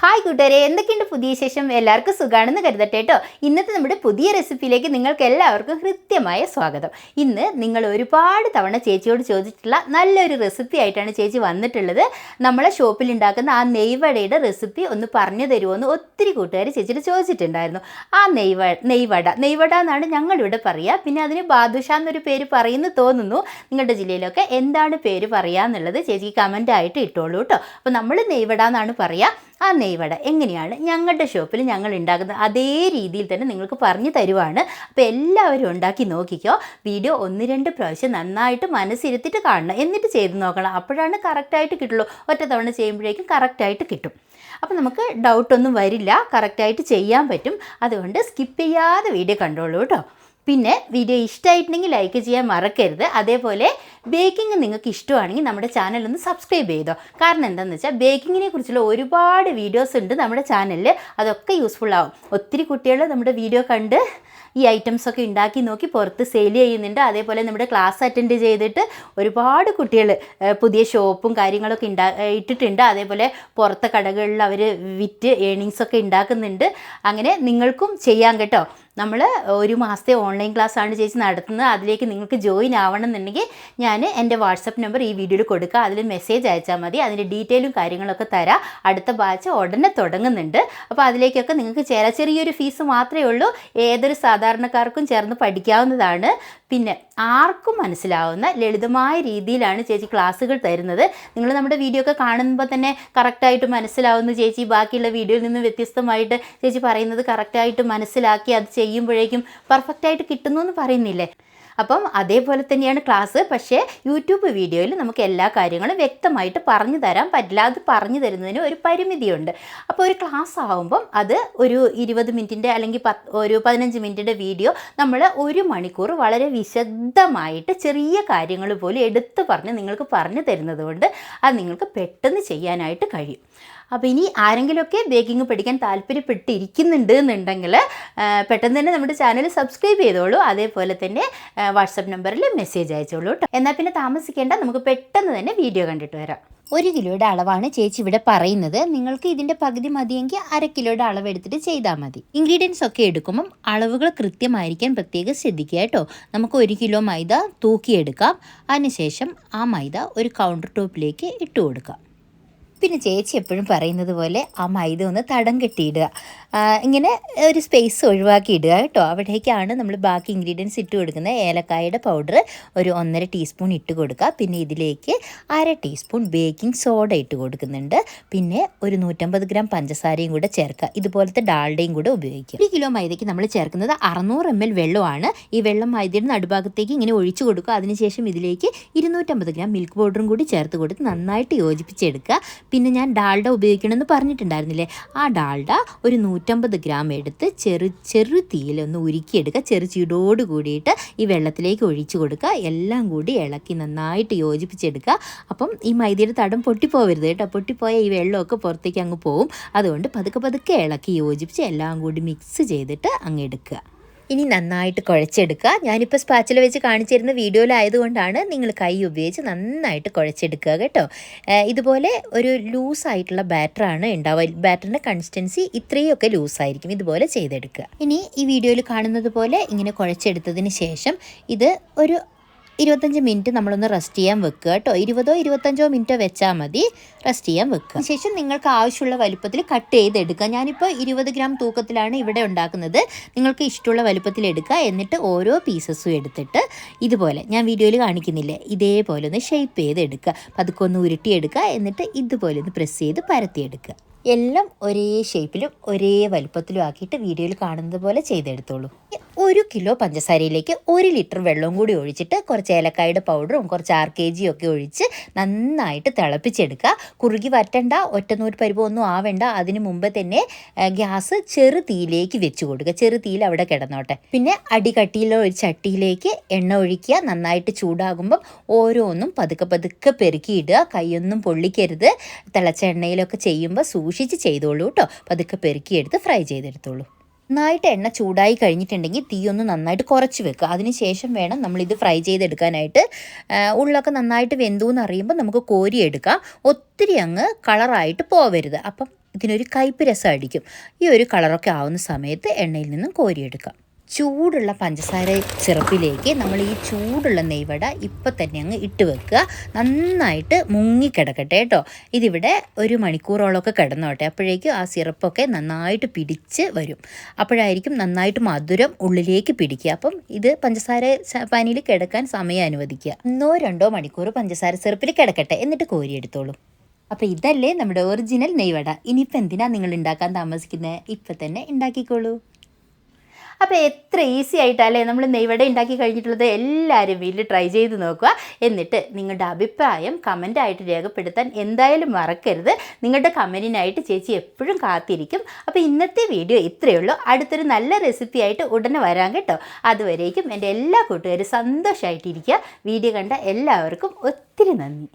Hi കൂട്ടുകാരെ. എന്തൊക്കെയുണ്ട് പുതിയ ശേഷം എല്ലാവർക്കും സുഖാണെന്ന് കരുതട്ടെ കേട്ടോ ഇന്നത്തെ നമ്മുടെ പുതിയ റെസിപ്പിയിലേക്ക് നിങ്ങൾക്ക് എല്ലാവർക്കും കൃത്യമായ സ്വാഗതം. ഇന്ന് നിങ്ങൾ ഒരുപാട് തവണ ചേച്ചിയോട് ചോദിച്ചിട്ടുള്ള നല്ലൊരു റെസിപ്പി ആയിട്ടാണ് ചേച്ചി വന്നിട്ടുള്ളത്. നമ്മളെ ഷോപ്പിൽ ഉണ്ടാക്കുന്ന ആ നെയ്വടയുടെ റെസിപ്പി ഒന്ന് പറഞ്ഞു തരുമോ എന്ന് ഒത്തിരി കൂട്ടുകാർ ചേച്ചിയോട് ചോദിച്ചിട്ടുണ്ടായിരുന്നു. ആ നെയ്വ നെയ്വട നെയ്വട എന്നാണ് ഞങ്ങളിവിടെ പറയുക പിന്നെ അതിന് ബാദുഷ എന്നൊരു പേര് പറയുന്നു തോന്നുന്നു. നിങ്ങളുടെ ജില്ലയിലൊക്കെ എന്താണ് പേര് പറയുക എന്നുള്ളത് ചേച്ചി കമന്റ് ആയിട്ട് ഇട്ടോളൂ കേട്ടോ അപ്പോൾ നമ്മൾ നെയ്വട എന്നാണ് പറയുക ആ നെയ്വട എങ്ങനെയാണ് ഞങ്ങളുടെ ഷോപ്പിൽ ഞങ്ങൾ ഉണ്ടാക്കുന്നത് അതേ രീതിയിൽ തന്നെ നിങ്ങൾക്ക് പറഞ്ഞു തരുവാണ്. അപ്പോൾ എല്ലാവരും ഉണ്ടാക്കി നോക്കിക്കോ. വീഡിയോ ഒന്ന് രണ്ട് പ്രാവശ്യം നന്നായിട്ട് മനസ്സിരുത്തിയിട്ട് കാണണം. എന്നിട്ട് ചെയ്ത് നോക്കണം. അപ്പോഴാണ് കറക്റ്റായിട്ട് കിട്ടുള്ളൂ. ഒറ്റ തവണ ചെയ്യുമ്പോഴേക്കും കറക്റ്റായിട്ട് കിട്ടും. അപ്പോൾ നമുക്ക് ഡൗട്ടൊന്നും വരില്ല. കറക്റ്റായിട്ട് ചെയ്യാൻ പറ്റും. അതുകൊണ്ട് സ്കിപ്പ് ചെയ്യാതെ വീഡിയോ കണ്ടോളൂ കേട്ടോ. പിന്നെ വീഡിയോ ഇഷ്ടമായിട്ടുണ്ടെങ്കിൽ ലൈക്ക് ചെയ്യാൻ മറക്കരുത്. അതേപോലെ ബേക്കിംഗ് നിങ്ങൾക്ക് ഇഷ്ടമാണെങ്കിൽ നമ്മുടെ ചാനൽ ഒന്ന് സബ്സ്ക്രൈബ് ചെയ്തോ. കാരണം എന്താണെന്ന് വെച്ചാൽ ബേക്കിങ്ങിനെ കുറിച്ചുള്ള ഒരുപാട് വീഡിയോസ് ഉണ്ട് നമ്മുടെ ചാനലിൽ അതൊക്കെ യൂസ്ഫുൾ ആവും. ഒത്തിരി കുട്ടികൾ നമ്മുടെ വീഡിയോ കണ്ട് ഈ ഐറ്റംസ് ഒക്കെ ഉണ്ടാക്കി നോക്കി പുറത്ത് സെയിൽ ചെയ്യുന്നുണ്ട്. അതേപോലെ നമ്മുടെ ക്ലാസ് അറ്റൻഡ് ചെയ്തിട്ട് ഒരുപാട് കുട്ടികൾ പുതിയ ഷോപ്പും കാര്യങ്ങളൊക്കെ ഉണ്ടാ ഇട്ടിട്ടുണ്ട്. അതേപോലെ പുറത്തെ കടകളിൽ അവർ വിറ്റ് ഏണിങ്സ് ഒക്കെ ഉണ്ടാക്കുന്നുണ്ട് അങ്ങനെ നിങ്ങൾക്കും ചെയ്യാം കേട്ടോ. നമ്മൾ ഒരു മാസത്തെ ഓൺലൈൻ ക്ലാസ് ആണ് ചേച്ചി നടത്തുന്നത്. അതിലേക്ക് നിങ്ങൾക്ക് ജോയിൻ ആവണം എന്നുണ്ടെങ്കിൽ ഞാൻ എന്റെ വാട്സപ്പ് നമ്പർ ഈ വീഡിയോയിൽ കൊടുക്കുക അതിൽ മെസ്സേജ് അയച്ചാൽ മതി. അതിന്റെ ഡീറ്റെയിലും കാര്യങ്ങളൊക്കെ തരാം. അടുത്ത ബാച്ച് ഉടനെ തുടങ്ങുന്നുണ്ട്. അപ്പോൾ അതിലേക്കൊക്കെ നിങ്ങൾക്ക് ചേരാം. ചെറിയൊരു ഫീസ് മാത്രമേ ഉള്ളൂ. ഏതൊരു സാധാരണക്കാർക്കും ചേർന്ന് പഠിക്കാവുന്നതാണ്. പിന്നെ ആർക്കും മനസ്സിലാവുന്ന ലളിതമായ രീതിയിലാണ് ചേച്ചി ക്ലാസ്സുകൾ തരുന്നത്. നിങ്ങൾ നമ്മുടെ വീഡിയോ ഒക്കെ കാണുമ്പോൾ തന്നെ കറക്റ്റായിട്ട് മനസ്സിലാവുന്നു ചേച്ചി. ബാക്കിയുള്ള വീഡിയോയിൽ നിന്ന് വ്യത്യസ്തമായിട്ട് ചേച്ചി പറയുന്നത് കറക്റ്റായിട്ട് മനസ്സിലാക്കി അത് ചെയ്യുമ്പോഴേക്കും പെർഫെക്റ്റായിട്ട് കിട്ടുന്നു എന്ന് പറയുന്നില്ലേ? അപ്പം അതേപോലെ തന്നെയാണ് ക്ലാസ് പക്ഷേ യൂട്യൂബ് വീഡിയോയിൽ നമുക്ക് എല്ലാ കാര്യങ്ങളും വ്യക്തമായിട്ട് പറഞ്ഞു തരാൻ പറ്റില്ല അത് പറഞ്ഞു തരുന്നതിന് ഒരു പരിമിതിയുണ്ട്. അപ്പോൾ ഒരു ക്ലാസ് ആകുമ്പം അത് ഒരു ഇരുപത് മിനിറ്റിന്റെ അല്ലെങ്കിൽ പത്ത് ഒരു പതിനഞ്ച് മിനിറ്റിന്റെ വീഡിയോ നമ്മൾ ഒരു മണിക്കൂർ വളരെ വിശദമായിട്ട് ചെറിയ കാര്യങ്ങൾ പോലും എടുത്തു പറഞ്ഞ് നിങ്ങൾക്ക് പറഞ്ഞു തരുന്നത് കൊണ്ട് അത് നിങ്ങൾക്ക് പെട്ടെന്ന് ചെയ്യാനായിട്ട് കഴിയും. അപ്പോൾ ഇനി ആരെങ്കിലുമൊക്കെ ബേക്കിംഗ് പഠിക്കാൻ താല്പര്യപ്പെട്ടിരിക്കുന്നുണ്ട് എന്നുണ്ടെങ്കിൽ പെട്ടെന്ന് തന്നെ നമ്മുടെ ചാനൽ സബ്സ്ക്രൈബ് ചെയ്തോളൂ. അതേപോലെ തന്നെ വാട്സപ്പ് നമ്പറിൽ മെസ്സേജ് അയച്ചോളൂ കേട്ടോ. എന്നാൽ പിന്നെ താമസിക്കേണ്ട നമുക്ക് പെട്ടെന്ന് തന്നെ വീഡിയോ കണ്ടിട്ട് വരാം. ഒരു കിലോയുടെ അളവാണ് ചേച്ചി ഇവിടെ പറയുന്നത്. നിങ്ങൾക്ക് ഇതിന്റെ പകുതി മതിയെങ്കിൽ അര കിലോയുടെ അളവ് എടുത്തിട്ട് ചെയ്താൽ മതി. ഇൻഗ്രീഡിയൻസ് ഒക്കെ എടുക്കുമ്പം അളവുകൾ കൃത്യമായിരിക്കാൻ പ്രത്യേകം ശ്രദ്ധിക്കുക കേട്ടോ. നമുക്ക് ഒരു കിലോ മൈദ തൂക്കിയെടുക്കാം. അതിനുശേഷം ആ മൈദ ഒരു കൗണ്ടർ ടോപ്പിലേക്ക് ഇട്ട് കൊടുക്കാം. പിന്നെ ചേച്ചി എപ്പോഴും പറയുന്നത് പോലെ ആ മൈദ ഒന്ന് തടം കെട്ടിയിടുക. ഇങ്ങനെ ഒരു സ്പേസ് ഒഴിവാക്കി ഇടുക കേട്ടോ. അവിടേക്കാണ് നമ്മൾ ബാക്കി ഇൻഗ്രീഡിയൻസ് ഇട്ട് കൊടുക്കുന്നത് ഏലക്കായുടെ പൗഡർ ഒരു ഒന്നര ടീസ്പൂൺ ഇട്ട് കൊടുക്കുക. പിന്നെ ഇതിലേക്ക് അര ടീസ്പൂൺ ബേക്കിംഗ് സോഡ ഇട്ട് കൊടുക്കുന്നുണ്ട്. പിന്നെ ഒരു നൂറ്റമ്പത് ഗ്രാം പഞ്ചസാരയും കൂടെ ചേർക്കുക. ഇതുപോലത്തെ ഡാൾഡയും കൂടെ ഉപയോഗിക്കുക. ഒരു കിലോ മൈദയ്ക്ക് നമ്മൾ ചേർക്കുന്നത് അറുന്നൂറ് എം എൽ വെള്ളമാണ്. ഈ വെള്ളം മൈദയുടെ നടുഭാഗത്തേക്ക് ഇങ്ങനെ ഒഴിച്ചു കൊടുക്കുക. അതിനുശേഷം ഇതിലേക്ക് ഇരുന്നൂറ്റമ്പത് ഗ്രാം മിൽക്ക് പൗഡറും കൂടി ചേർത്ത് കൊടുത്ത് നന്നായിട്ട് യോജിപ്പിച്ചെടുക്കുക. പിന്നെ ഞാൻ ഡാൽഡ ഉപയോഗിക്കണമെന്ന് പറഞ്ഞിട്ടുണ്ടായിരുന്നില്ലേ? ആ ഡാൽഡ ഒരു നൂറ്റമ്പത് ഗ്രാം എടുത്ത് ചെറു ചെറു തീയിലൊന്ന് ഉരുക്കിയെടുക്കുക. ചെറു ചൂടോട് കൂടിയിട്ട് ഈ വെള്ളത്തിലേക്ക് ഒഴിച്ചു കൊടുക്കുക. എല്ലാം കൂടി ഇളക്കി നന്നായിട്ട് യോജിപ്പിച്ചെടുക്കുക. അപ്പം ഈ മൈദയുടെ തടം പൊട്ടിപ്പോവരുത് കേട്ടോ. പൊട്ടിപ്പോയ ഈ വെള്ളമൊക്കെ പുറത്തേക്ക് അങ്ങ് പോവും അതുകൊണ്ട് പതുക്കെ പതുക്കെ ഇളക്കി യോജിപ്പിച്ച് എല്ലാം കൂടി മിക്സ് ചെയ്തിട്ട് അങ്ങ് എടുക്കുക. ഇനി നന്നായിട്ട് കുഴച്ചെടുക്കുക. ഞാനിപ്പോൾ സ്പാച്ചിൽ വെച്ച് കാണിച്ചിരുന്ന വീഡിയോയിലായതുകൊണ്ടാണ് നിങ്ങൾ കൈ ഉപയോഗിച്ച് നന്നായിട്ട് കുഴച്ചെടുക്കുക കേട്ടോ. ഇതുപോലെ ഒരു ലൂസായിട്ടുള്ള ബാറ്ററാണ് ഉണ്ടാവുക. ബാറ്ററിന്റെ കൺസിസ്റ്റൻസി ഇത്രയൊക്കെ ലൂസായിരിക്കും ഇതുപോലെ ചെയ്തെടുക്കുക. ഇനി ഈ വീഡിയോയിൽ കാണുന്നത് പോലെ ഇങ്ങനെ കുഴച്ചെടുത്തതിന് ശേഷം ഇത് ഒരു ഇരുപത്തഞ്ച് മിനിറ്റ് നമ്മളൊന്ന് റെസ്റ്റ് ചെയ്യാൻ വെക്കുക കേട്ടോ. ഇരുപതോ ഇരുപത്തഞ്ചോ മിനിറ്റോ വെച്ചാൽ മതി. റെസ്റ്റ് ചെയ്യാൻ വെക്കുക. ശേഷം നിങ്ങൾക്ക് ആവശ്യമുള്ള വലുപ്പത്തിൽ കട്ട് ചെയ്തെടുക്കുക. ഞാനിപ്പോൾ ഇരുപത് ഗ്രാം തൂക്കത്തിലാണ് ഇവിടെ ഉണ്ടാക്കുന്നത്. നിങ്ങൾക്ക് ഇഷ്ടമുള്ള വലുപ്പത്തിൽ എടുക്കുക. എന്നിട്ട് ഓരോ പീസസും എടുത്തിട്ട് ഇതുപോലെ ഞാൻ വീഡിയോയിൽ കാണിക്കുന്നില്ലേ? ഇതേപോലെ ഒന്ന് ഷേപ്പ് ചെയ്തെടുക്കുക. പതുക്കെ ഒന്ന് ഉരുട്ടിയെടുക്കുക. എന്നിട്ട് ഇതുപോലെ ഒന്ന് പ്രസ് ചെയ്ത് പരത്തിയെടുക്കുക. എല്ലാം ഒരേ ഷേപ്പിലും ഒരേ വലുപ്പത്തിലും ആക്കിയിട്ട് വീഡിയോയിൽ കാണുന്നത് പോലെ ചെയ്തെടുത്തോളൂ. ഒരു കിലോ പഞ്ചസാരയിലേക്ക് ഒരു ലിറ്റർ വെള്ളവും കൂടി ഒഴിച്ചിട്ട് കുറച്ച് ഏലക്കായുടെ പൗഡറും കുറച്ച് ആർ കെ ജിയും ഒക്കെ ഒഴിച്ച് നന്നായിട്ട് തിളപ്പിച്ചെടുക്കുക. കുറുകി വറ്റണ്ട ഒറ്റനൂറ് പരിവൊന്നും ആവേണ്ട. അതിന് മുമ്പ് തന്നെ ഗ്യാസ് ചെറു തീയിലേക്ക് വെച്ച് കൊടുക്കുക. ചെറു തീയിൽ അവിടെ കിടന്നോട്ടെ. പിന്നെ അടികട്ടിയിലോ ഒരു ചട്ടിയിലേക്ക് എണ്ണ ഒഴിക്കുക. നന്നായിട്ട് ചൂടാകുമ്പം ഓരോന്നും പതുക്കെ പതുക്കെ പെരുക്കിയിടുക കൈയൊന്നും പൊള്ളിക്കരുത്. തിളച്ച എണ്ണയിലൊക്കെ ചെയ്യുമ്പോൾ സൂക്ഷിച്ച് ചെയ്തോളൂ കേട്ടോ. പതുക്കെ പെരുക്കിയെടുത്ത് ഫ്രൈ ചെയ്തെടുത്തോളൂ. നന്നായിട്ട് എണ്ണ ചൂടായി കഴിഞ്ഞിട്ടുണ്ടെങ്കിൽ തീ ഒന്ന് നന്നായിട്ട് കുറച്ച് വെക്കുക. അതിനുശേഷം വേണം നമ്മളിത് ഫ്രൈ ചെയ്തെടുക്കാനായിട്ട്. ഉള്ളൊക്കെ നന്നായിട്ട് വെന്തു എന്ന് അറിയുമ്പോൾ നമുക്ക് കോരിയെടുക്കാം ഒത്തിരി അങ്ങ് കളറായിട്ട് പോവരുത്. അപ്പം ഇതിനൊരു കയ്പ്പ് രസം അടിക്കും. ഈ ഒരു കളറൊക്കെ ആവുന്ന സമയത്ത് എണ്ണയിൽ നിന്നും കോരിയെടുക്കാം. ചൂടുള്ള പഞ്ചസാര സിറപ്പിലേക്ക് നമ്മൾ ഈ ചൂടുള്ള നെയ്വട ഇപ്പം തന്നെ അങ്ങ് ഇട്ട് വെക്കുക. നന്നായിട്ട് മുങ്ങിക്കിടക്കട്ടെ കേട്ടോ. ഇതിവിടെ ഒരു മണിക്കൂറോളമൊക്കെ കിടന്നോട്ടെ. അപ്പോഴേക്കും ആ സിറപ്പൊക്കെ നന്നായിട്ട് പിടിച്ച് വരും. അപ്പോഴായിരിക്കും നന്നായിട്ട് മധുരം ഉള്ളിലേക്ക് പിടിക്കുക. അപ്പം ഇത് പഞ്ചസാര പനിയിൽ കിടക്കാൻ സമയം അനുവദിക്കുക. ഒന്നോ രണ്ടോ മണിക്കൂർ പഞ്ചസാര സിറപ്പിൽ കിടക്കട്ടെ. എന്നിട്ട് കോരിയെടുത്തോളൂ അപ്പോൾ ഇതല്ലേ നമ്മുടെ ഒറിജിനൽ നെയ്വട. ഇനിയിപ്പോൾ എന്തിനാണ് നിങ്ങൾ ഉണ്ടാക്കാൻ താമസിക്കുന്നത്? ഇപ്പം തന്നെ ഉണ്ടാക്കിക്കോളൂ. അപ്പോൾ എത്ര ഈസി ആയിട്ടല്ലേ നമ്മൾ നെയ്വട ഉണ്ടാക്കി കഴിഞ്ഞിട്ടുള്ളത്? എല്ലാവരും വീട്ടിൽ ട്രൈ ചെയ്ത് നോക്കുക. എന്നിട്ട് നിങ്ങളുടെ അഭിപ്രായം കമന്റായിട്ട് രേഖപ്പെടുത്താൻ എന്തായാലും മറക്കരുത്. നിങ്ങളുടെ കമന്റിനായിട്ട് ചേച്ചി എപ്പോഴും കാത്തിരിക്കും. അപ്പോൾ ഇന്നത്തെ വീഡിയോ ഇത്രയേ ഉള്ളൂ. അടുത്തൊരു നല്ല റെസിപ്പി ആയിട്ട് ഉടനെ വരാം കേട്ടോ. അതുവരേക്കും എന്റെ എല്ലാ കൂട്ടുകാരും സന്തോഷമായിട്ടിരിക്കുക വീഡിയോ കണ്ട എല്ലാവർക്കും ഒത്തിരി നന്ദി.